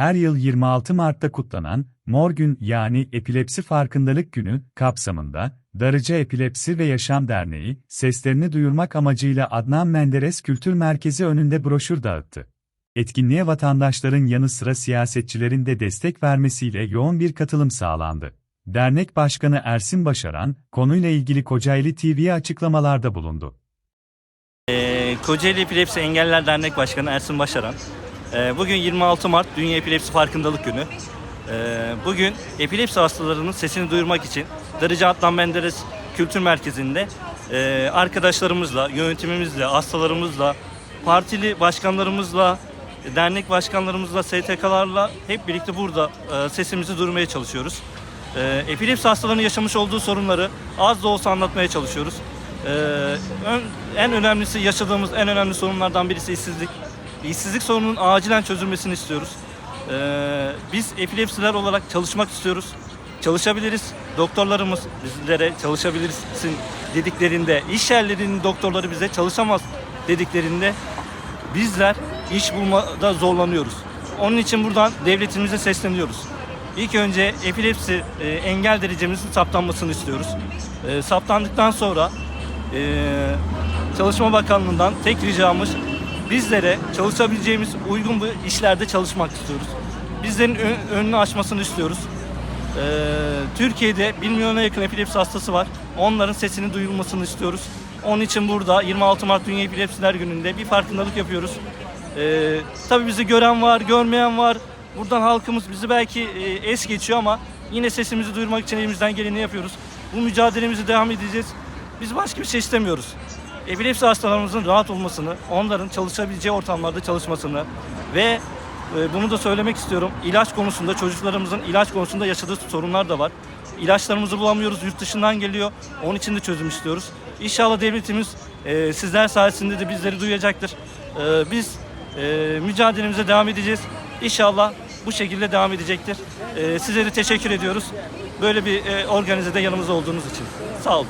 her yıl 26 Mart'ta kutlanan Mor Gün yani Epilepsi Farkındalık Günü kapsamında Darıca Epilepsi ve Yaşam Derneği seslerini duyurmak amacıyla Adnan Menderes Kültür Merkezi önünde broşür dağıttı. Etkinliğe vatandaşların yanı sıra siyasetçilerin de destek vermesiyle yoğun bir katılım sağlandı. Dernek Başkanı Ersin Başaran, konuyla ilgili Kocaeli TV'ye açıklamalarda bulundu. Ee, Kocaeli Epilepsi Engeller Dernek Başkanı Ersin Başaran. Ee, bugün 26 Mart Dünya Epilepsi Farkındalık Günü. Ee, bugün epilepsi hastalarının sesini duyurmak için Darıca Adnan Menderes Kültür Merkezi'nde e, arkadaşlarımızla, yönetimimizle, hastalarımızla, partili başkanlarımızla, dernek başkanlarımızla, STK'larla hep birlikte burada e, sesimizi duyurmaya çalışıyoruz. E, epilepsi hastalarının yaşamış olduğu sorunları az da olsa anlatmaya çalışıyoruz. En önemlisi yaşadığımız en önemli sorunlardan birisi işsizlik. İşsizlik sorununun acilen çözülmesini istiyoruz. E, biz epilepsiler olarak çalışmak istiyoruz. Çalışabiliriz. Doktorlarımız bizlere çalışabilirsin dediklerinde, iş yerlerinin doktorları bize çalışamaz dediklerinde bizler iş bulmada zorlanıyoruz. Onun için buradan devletimize sesleniyoruz. İlk önce epilepsi e, engel derecemizin saptanmasını istiyoruz. E, saptandıktan sonra e, Çalışma Bakanlığı'ndan tek ricamız bizlere çalışabileceğimiz uygun bir işlerde çalışmak istiyoruz. Bizlerin ön- önünü açmasını istiyoruz. Ee, Türkiye'de 1 milyona yakın epilepsi hastası var. Onların sesini duyulmasını istiyoruz. Onun için burada 26 Mart Dünya Epilepsiler Günü'nde bir farkındalık yapıyoruz. Ee, tabii bizi gören var, görmeyen var. Buradan halkımız bizi belki e, es geçiyor ama yine sesimizi duyurmak için elimizden geleni yapıyoruz. Bu mücadelemizi devam edeceğiz. Biz başka bir şey istemiyoruz. Epilepsi hastalarımızın rahat olmasını, onların çalışabileceği ortamlarda çalışmasını ve e, bunu da söylemek istiyorum. İlaç konusunda çocuklarımızın ilaç konusunda yaşadığı sorunlar da var. İlaçlarımızı bulamıyoruz, yurt dışından geliyor. Onun için de çözüm istiyoruz. İnşallah devletimiz e, sizler sayesinde de bizleri duyacaktır. E, biz e, mücadelemize devam edeceğiz. İnşallah bu şekilde devam edecektir. E, size de teşekkür ediyoruz. Böyle bir e, organizede yanımızda olduğunuz için. Sağ olun.